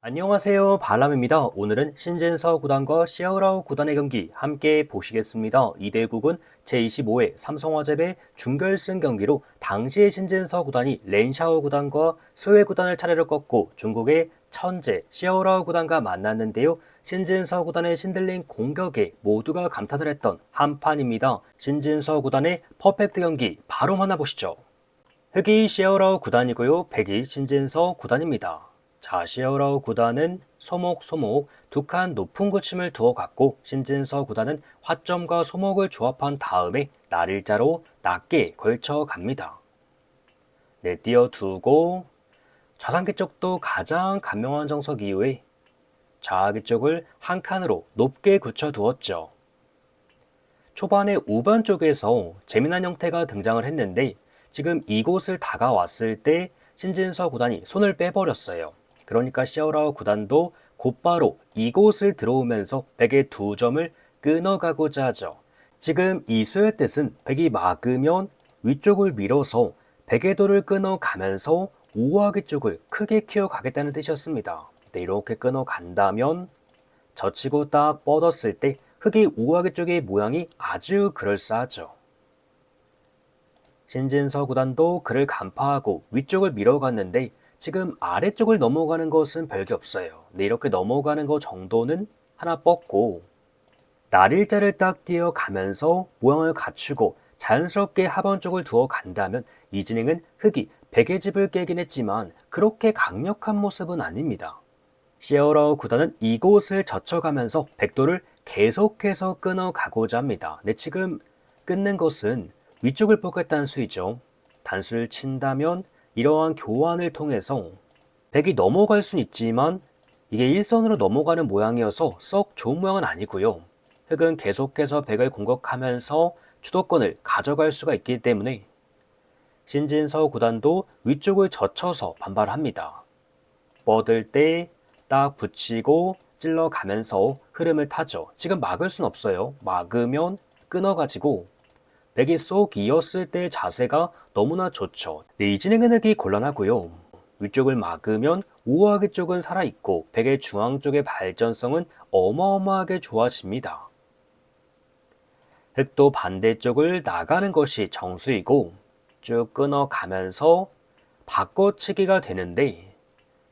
안녕하세요. 발람입니다. 오늘은 신진서 구단과 시아우라우 구단의 경기 함께 보시겠습니다. 이대국은 제25회 삼성화재배 준결승 경기로 당시의 신진서 구단이 렌샤오 구단과 스웨 구단을 차례로 꺾고 중국의 천재 시아우라우 구단과 만났는데요. 신진서 구단의 신들린 공격에 모두가 감탄을 했던 한판입니다. 신진서 구단의 퍼펙트 경기 바로 만나보시죠. 흑이 시아우라우 구단이고요. 백이 신진서 구단입니다. 자, 시어라우 구단은 소목소목 두 칸 높은 고침을 두어 갔고 신진서 구단은 화점과 소목을 조합한 다음에 날일자로 낮게 걸쳐 갑니다. 네, 띄어두고 좌상기 쪽도 가장 간명한 정석 이후에 좌하기 쪽을 한 칸으로 높게 굳혀 두었죠. 초반에 우반 쪽에서 재미난 형태가 등장을 했는데 지금 이곳을 다가왔을 때 신진서 구단이 손을 빼버렸어요. 그러니까 시어라우 구단도 곧바로 이곳을 들어오면서 백의 두 점을 끊어가고자 하죠. 지금 이 수의 뜻은 백이 막으면 위쪽을 밀어서 백의 돌을 끊어가면서 우하기 쪽을 크게 키워가겠다는 뜻이었습니다. 네, 이렇게 끊어간다면 젖히고 딱 뻗었을 때 흙이 우하기 쪽의 모양이 아주 그럴싸하죠. 신진서 구단도 그를 간파하고 위쪽을 밀어갔는데 지금 아래쪽을 넘어가는 것은 별게 없어요. 네, 이렇게 넘어가는 것 정도는 하나 뻗고 날일자를 딱 띄어 가면서 모양을 갖추고 자연스럽게 하번 쪽을 두어 간다면 이 진행은 흙이 백의 집을 깨긴 했지만 그렇게 강력한 모습은 아닙니다. 시어러 구단은 이곳을 젖혀가면서 백도를 계속해서 끊어가고자 합니다. 네, 지금 끊는 것은 위쪽을 뽑겠다는 수이죠. 단수를 친다면 이러한 교환을 통해서 백이 넘어갈 수는 있지만 이게 일선으로 넘어가는 모양이어서 썩 좋은 모양은 아니고요. 흑은 계속해서 백을 공격하면서 주도권을 가져갈 수가 있기 때문에 신진서 구단도 위쪽을 젖혀서 반발합니다. 뻗을 때 딱 붙이고 찔러가면서 흐름을 타죠. 지금 막을 순 없어요. 막으면 끊어가지고 백이 쏙 이었을 때 자세가 너무나 좋죠. 네, 이 흙이 곤란하고요. 위쪽을 막으면 우아하게 쪽은 살아있고 백의 중앙 쪽의 발전성은 어마어마하게 좋아집니다. 흙도 반대쪽을 나가는 것이 정수이고 쭉 끊어가면서 바꿔치기가 되는데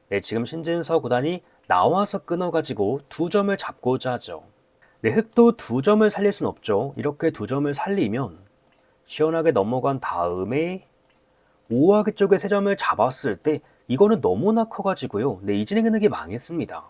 네, 지금 신진서 구단이 나와서 끊어가지고 두 점을 잡고자 하죠. 네, 흙도 두 점을 살릴 순 없죠. 이렇게 두 점을 살리면 시원하게 넘어간 다음에 우아하게 쪽에 세 점을 잡았을 때 이거는 너무나 커가지고요. 네, 이 진행은 흙이 망했습니다.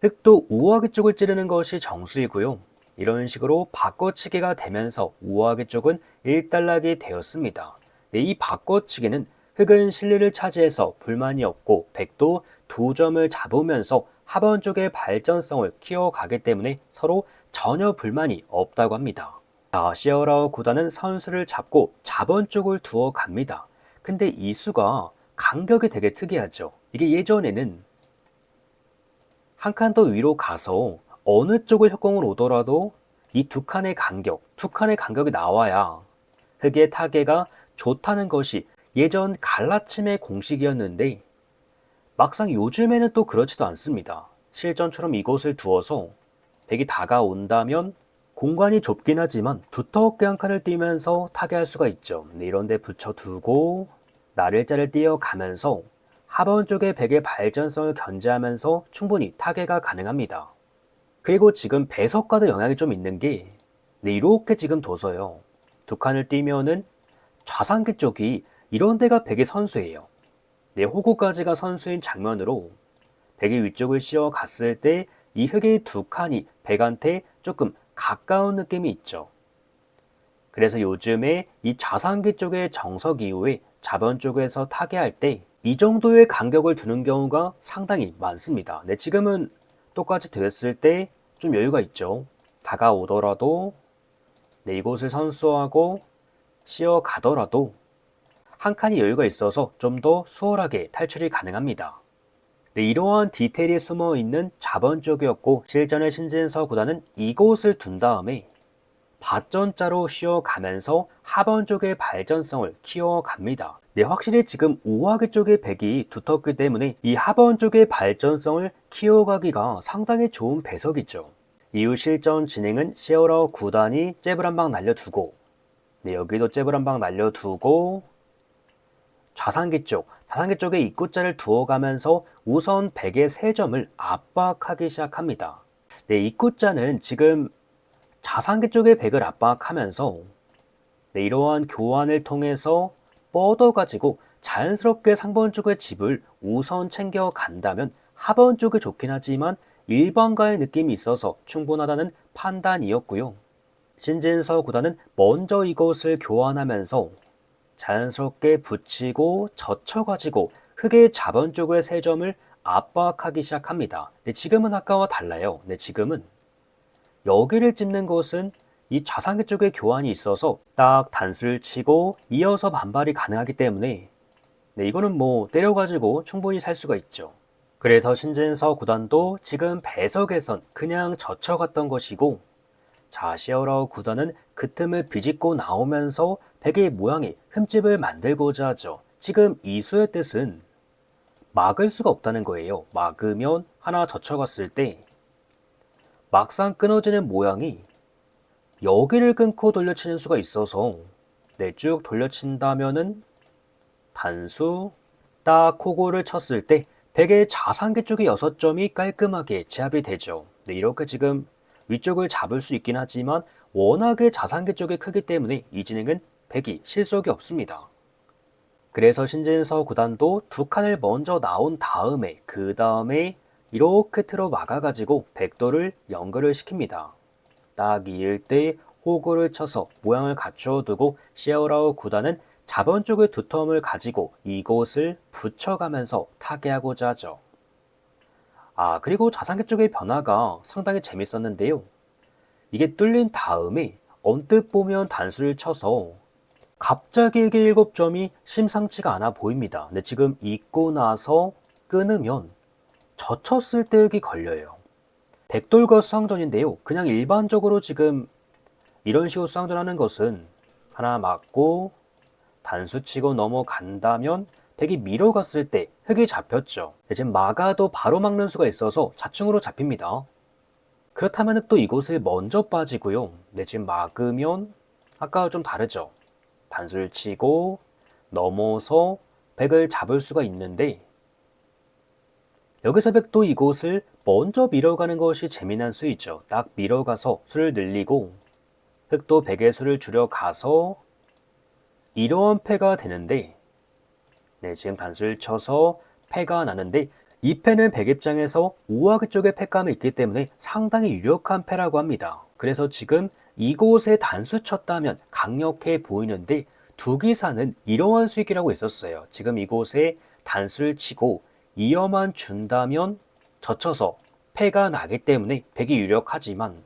흙도 우아하게 쪽을 찌르는 것이 정수이고요. 이런 식으로 바꿔치기가 되면서 우아하게 쪽은 일단락이 되었습니다. 네, 이 바꿔치기는 흙은 실리를 차지해서 불만이 없고 백도 두 점을 잡으면서 하번 쪽의 발전성을 키워가기 때문에 서로 전혀 불만이 없다고 합니다. 자, 시어라우 구단은 선수를 잡고 자번 쪽을 두어 갑니다. 근데 이 수가 간격이 되게 특이하죠. 이게 예전에는 한 칸 더 위로 가서 어느 쪽을 협공을 오더라도 이 두 칸의 간격, 두 칸의 간격이 나와야 흙의 타개가 좋다는 것이 예전 갈라침의 공식이었는데 막상 요즘에는 또 그렇지도 않습니다. 실전처럼 이곳을 두어서 백이 다가온다면 공간이 좁긴 하지만 두텁게 한 칸을 띄면서 타개할 수가 있죠. 네, 이런데 붙여두고 날일자를 띄어가면서 하번 쪽의 백의 발전성을 견제하면서 충분히 타개가 가능합니다. 그리고 지금 배석과도 영향이 좀 있는 게 네, 이렇게 지금 둬서요. 두 칸을 띄면은 좌상기 쪽이 이런 데가 백의 선수예요. 네, 호구까지가 선수인 장면으로 백의 위쪽을 씌워 갔을 때 이 흙의 두 칸이 백한테 조금 가까운 느낌이 있죠. 그래서 요즘에 이 좌상기 쪽의 정석 이후에 자변 쪽에서 타개할 때 이 정도의 간격을 두는 경우가 상당히 많습니다. 네, 지금은 똑같이 되었을 때 좀 여유가 있죠. 다가오더라도 네, 이곳을 선수하고 씌어 가더라도 한 칸이 여유가 있어서 좀 더 수월하게 탈출이 가능합니다. 네, 이러한 디테일이 숨어 있는 자번 쪽이었고 실전의 신진서 구단은 이곳을 둔 다음에 밭전자로 쉬어가면서 하번 쪽의 발전성을 키워갑니다. 네, 확실히 지금 우하기 쪽의 백이 두텁기 때문에 이 하번 쪽의 발전성을 키워가기가 상당히 좋은 배석이죠. 이후 실전 진행은 시어러 구단이 잽을 한 방 날려두고 네, 여기도 잽을 한 방 날려두고 좌상기 쪽, 좌상기 쪽에 입구자를 두어가면서 우선 백의 세 점을 압박하기 시작합니다. 네, 입구자는 지금 좌상기 쪽의 백을 압박하면서 네, 이러한 교환을 통해서 뻗어가지고 자연스럽게 상번 쪽의 집을 우선 챙겨간다면 하번 쪽이 좋긴 하지만 일반가의 느낌이 있어서 충분하다는 판단이었고요. 신진서 구단은 먼저 이것을 교환하면서 자연스럽게 붙이고 젖혀가지고 흙의 자번 쪽의 세 점을 압박하기 시작합니다. 네, 지금은 아까와 달라요. 네, 지금은 여기를 찝는 것은 이 좌상기 쪽에 교환이 있어서 딱 단수를 치고 이어서 반발이 가능하기 때문에 네, 이거는 뭐 때려가지고 충분히 살 수가 있죠. 그래서 신진서 구단도 지금 배석에선 그냥 젖혀갔던 것이고 자 시어라우 구단은 그 틈을 비집고 나오면서 백의 모양이 흠집을 만들고자 하죠. 지금 이수의 뜻은 막을 수가 없다는 거예요. 막으면 하나 젖혀갔을 때 막상 끊어지는 모양이 여기를 끊고 돌려치는 수가 있어서 네, 쭉 돌려친다면은 단수 딱 코고를 쳤을 때 백의 자상계 쪽의 6점이 깔끔하게 제압이 되죠. 네, 이렇게 지금 위쪽을 잡을 수 있긴 하지만 워낙에 자상계 쪽이 크기 때문에 이 진행은 백이 실속이 없습니다. 그래서 신진서 구단도 두 칸을 먼저 나온 다음에 그 다음에 이렇게 틀어 막아가지고 백도를 연결을 시킵니다. 딱 이을 때 호구를 쳐서 모양을 갖추어 두고 시어라우 구단은 자번 쪽의 두텀을 가지고 이곳을 붙여가면서 타개하고자 하죠. 아, 그리고 좌상계 쪽의 변화가 상당히 재밌었는데요. 이게 뚫린 다음에 언뜻 보면 단수를 쳐서 갑자기 이게 7점이 심상치가 않아 보입니다. 근데 지금 잊고 나서 끊으면 젖혔을 때 여기 걸려요. 백돌과 수상전인데요. 그냥 일반적으로 지금 이런 식으로 수상전하는 것은 하나 맞고 단수 치고 넘어간다면 백이 밀어갔을 때 흙이 잡혔죠. 지금 막아도 바로 막는 수가 있어서 자충으로 잡힙니다. 그렇다면 또 이곳을 먼저 빠지고요. 네, 지금 막으면 아까와 좀 다르죠. 단수를 치고 넘어서 백을 잡을 수가 있는데 여기서 백도 이곳을 먼저 밀어가는 것이 재미난 수이죠. 딱 밀어가서 수를 늘리고 흑도 백의 수를 줄여가서 이러한 패가 되는데 네, 지금 단수를 쳐서 패가 나는데 이 패는 백 입장에서 우아그 쪽에 패감이 있기 때문에 상당히 유력한 패라고 합니다. 그래서 지금 이곳에 단수 쳤다면 강력해 보이는데 두 기사는 이러한 수익이라고 있었어요. 지금 이곳에 단수를 치고 이어만 준다면 젖혀서 패가 나기 때문에 백이 유력하지만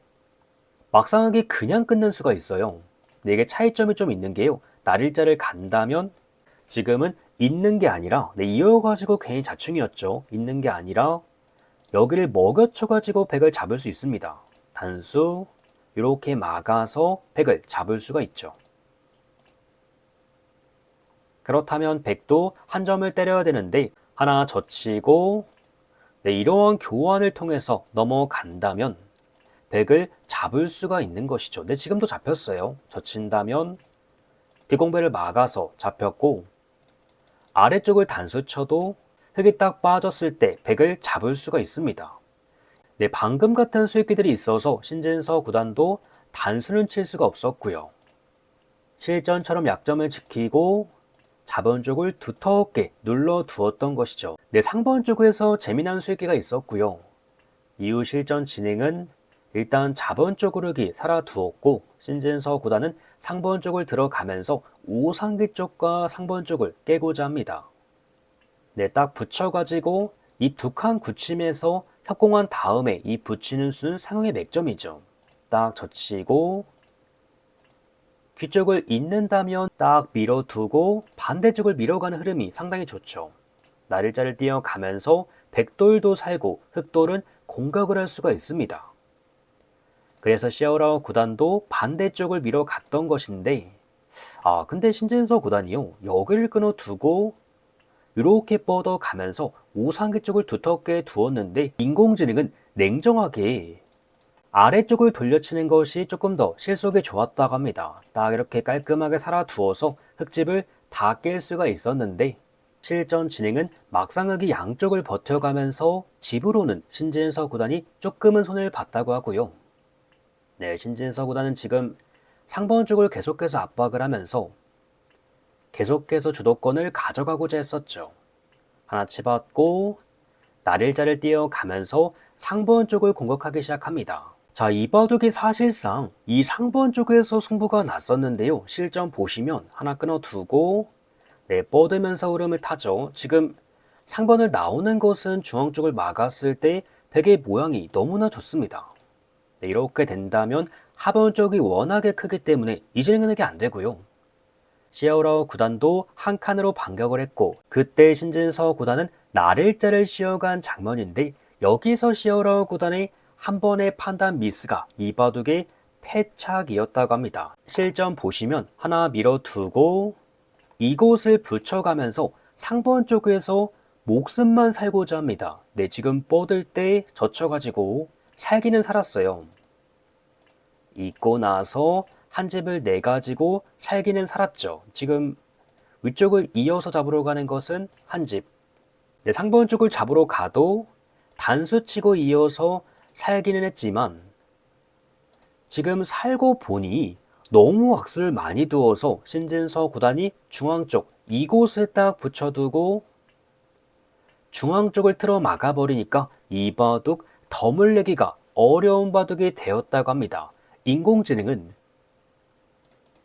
막상하게 그냥 끊는 수가 있어요. 근데 이게 차이점이 좀 있는 게요. 날일자를 간다면 지금은 있는 게 아니라 네, 이어가지고 괜히 자충이었죠. 있는 게 아니라 여기를 먹여쳐가지고 백을 잡을 수 있습니다. 단수 이렇게 막아서 백을 잡을 수가 있죠. 그렇다면 백도 한 점을 때려야 되는데 하나 젖히고 네, 이러한 교환을 통해서 넘어간다면 백을 잡을 수가 있는 것이죠. 네, 지금도 잡혔어요. 젖힌다면 비공배를 막아서 잡혔고 아래쪽을 단수 쳐도 흙이 딱 빠졌을 때 백을 잡을 수가 있습니다. 네, 방금 같은 수익기들이 있어서 신진서 구단도 단수는 칠 수가 없었고요. 실전처럼 약점을 지키고 자본 쪽을 두텁게 눌러 두었던 것이죠. 네, 상번 쪽에서 재미난 수익기가 있었고요. 이후 실전 진행은 일단 자본 쪽 흐르기 살아두었고 신진서 구단은 상번 쪽을 들어가면서 우상기 쪽과 상번 쪽을 깨고자 합니다. 네, 딱 붙여가지고 이 두 칸 굳힘에서 협공한 다음에 이 붙이는 수는 상형의 맥점이죠. 딱 젖히고 뒤쪽을 잇는다면 딱 밀어두고 반대쪽을 밀어가는 흐름이 상당히 좋죠. 날일자를 띄어가면서 백돌도 살고 흑돌은 공격을 할 수가 있습니다. 그래서 시어라오 구단도 반대쪽을 밀어갔던 것인데 아 근데 신진서 구단이요 여기를 끊어두고 이렇게 뻗어가면서 우상기 쪽을 두텁게 두었는데 인공지능은 냉정하게 아래쪽을 돌려치는 것이 조금 더 실속이 좋았다고 합니다. 딱 이렇게 깔끔하게 살아두어서 흙집을 다 깰 수가 있었는데 실전 진행은 막상 흙이 양쪽을 버텨가면서 집으로는 신진서 구단이 조금은 손을 봤다고 하고요. 네, 신진서 구단은 지금 상번 쪽을 계속해서 압박을 하면서 계속해서 주도권을 가져가고자 했었죠. 하나 치받고 날일자를 뛰어가면서 상번 쪽을 공격하기 시작합니다. 자, 이 바둑이 사실상 이 상번 쪽에서 승부가 났었는데요. 실전 보시면 하나 끊어두고 네, 뻗으면서 흐름을 타죠. 지금 상번을 나오는 것은 중앙 쪽을 막았을 때 백의 모양이 너무나 좋습니다. 네, 이렇게 된다면 하번 쪽이 워낙에 크기 때문에 이 진행은 하게 안 되고요. 시어라오 구단도 한 칸으로 반격을 했고 그때 신진서 구단은 나를자를 씌어간 장면인데 여기서 시어라오 구단의 한 번의 판단 미스가 이 바둑의 패착이었다고 합니다. 실전 보시면 하나 밀어두고 이곳을 붙여가면서 상번 쪽에서 목숨만 살고자 합니다. 네, 지금 뻗을 때 젖혀가지고 살기는 살았어요. 잊고 나서 한 집을 내 가지고 살기는 살았죠. 지금 위쪽을 이어서 잡으러 가는 것은 한 집. 네, 상번 쪽을 잡으러 가도 단수 치고 이어서 살기는 했지만 지금 살고 보니 너무 악수를 많이 두어서 신진서 구단이 중앙 쪽 이곳을 딱 붙여두고 중앙 쪽을 틀어 막아버리니까 이 바둑 덤을 내기가 어려운 바둑이 되었다고 합니다. 인공지능은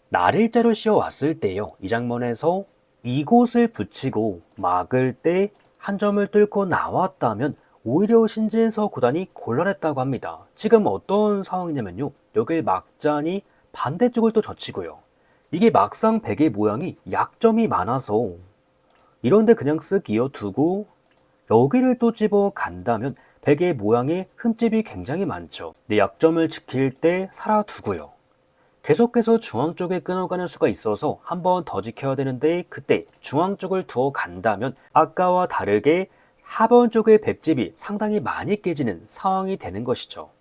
날일자로 씌워왔을 때요. 이 장면에서 이곳을 붙이고 막을 때 한 점을 뚫고 나왔다면 오히려 신진서 구단이 곤란했다고 합니다. 지금 어떤 상황이냐면요. 여길 막자니 반대쪽을 또 젖히고요. 이게 막상 베개 모양이 약점이 많아서 이런데 그냥 쓱 이어두고 여기를 또 집어 간다면 베개 모양의 흠집이 굉장히 많죠. 내 약점을 지킬 때 살아두고요. 계속해서 중앙 쪽에 끊어가는 수가 있어서 한 번 더 지켜야 되는데 그때 중앙 쪽을 두어 간다면 아까와 다르게 하번 쪽의 백집이 상당히 많이 깨지는 상황이 되는 것이죠.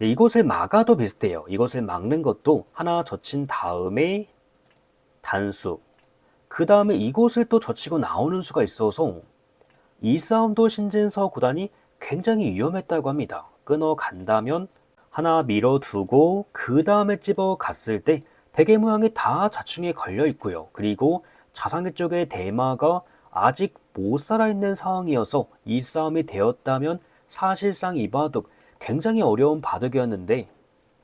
네, 이곳을 막아도 비슷해요. 이것을 막는 것도 하나 젖힌 다음에 단수. 그 다음에 이곳을 또 젖히고 나오는 수가 있어서 이 싸움도 신진서 구단이 굉장히 위험했다고 합니다. 끊어 간다면 하나 밀어두고 그 다음에 집어 갔을 때 베개 모양이 다 자충에 걸려 있고요. 그리고 자상계 쪽의 대마가 아직 못 살아있는 상황이어서 이 싸움이 되었다면 사실상 이 바둑 굉장히 어려운 바둑이었는데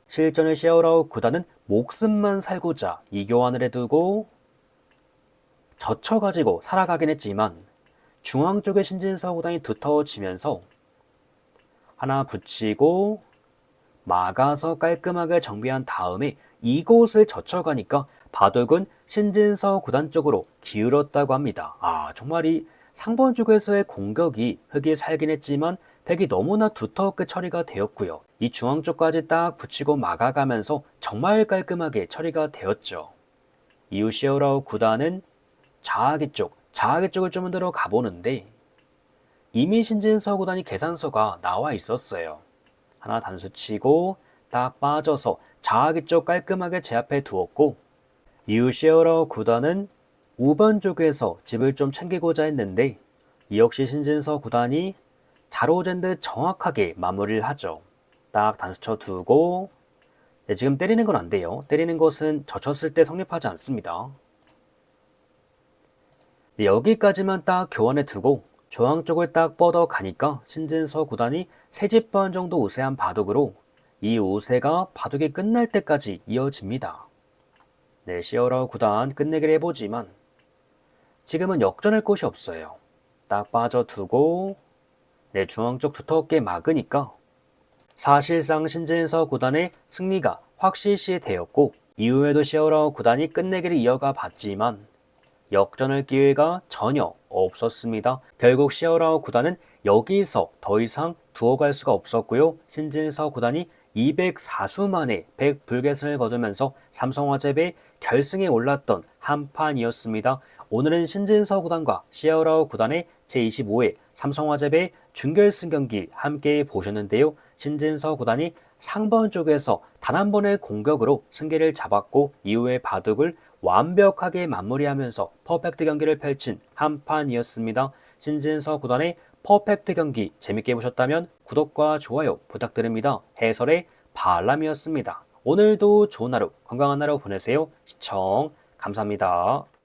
실전의 셰어라우 구단은 목숨만 살고자 이 교환을 해두고 젖혀가지고 살아가긴 했지만 중앙 쪽의 신진서 구단이 두터워지면서 하나 붙이고 막아서 깔끔하게 정비한 다음에 이곳을 젖혀가니까 바둑은 신진서 구단 쪽으로 기울었다고 합니다. 아, 정말 이 상번 쪽에서의 공격이 흙이 살긴 했지만 백이 너무나 두텁게 처리가 되었고요. 이 중앙 쪽까지 딱 붙이고 막아가면서 정말 깔끔하게 처리가 되었죠. 이후 시어라우 구단은 자하기 쪽, 자하기 쪽을 좀 흔들어 가보는데 이미 신진서 구단이 계산서가 나와 있었어요. 하나 단수 치고 딱 빠져서 자하기 쪽 깔끔하게 제압해 두었고 이후 시어러 구단은 우번 쪽에서 집을 좀 챙기고자 했는데 이 역시 신진서 구단이 자로젠 듯 정확하게 마무리를 하죠. 딱 단수 쳐 두고 네, 지금 때리는 건 안 돼요. 때리는 것은 젖혔을 때 성립하지 않습니다. 네, 여기까지만 딱 교환해 두고 중앙 쪽을 딱 뻗어 가니까 신진서 구단이 세집반 정도 우세한 바둑으로 이 우세가 바둑이 끝날 때까지 이어집니다. 네, 시어러 구단 끝내기를 해보지만 지금은 역전할 곳이 없어요. 딱 빠져두고 내 네, 중앙 쪽 두텁게 막으니까 사실상 신진서 구단의 승리가 확실시 되었고 이후에도 시어러 구단이 끝내기를 이어가 봤지만 역전할 기회가 전혀 없었습니다. 결국 시어라오 구단은 여기서 더 이상 두어갈 수가 없었고요. 신진서 구단이 204수 만에 100불계승을 거두면서 삼성화재배 결승에 올랐던 한 판이었습니다. 오늘은 신진서 구단과 시어라우 구단의 제25회 삼성화재배 준결승 경기 함께 보셨는데요. 신진서 구단이 상번 쪽에서 단 한 번의 공격으로 승기를 잡았고 이후에 바둑을 완벽하게 마무리하면서 퍼펙트 경기를 펼친 한 판이었습니다. 신진서 구단의 퍼펙트 경기 재밌게 보셨다면 구독과 좋아요 부탁드립니다. 해설의 발람이었습니다. 오늘도 좋은 하루, 건강한 하루 보내세요. 시청 감사합니다.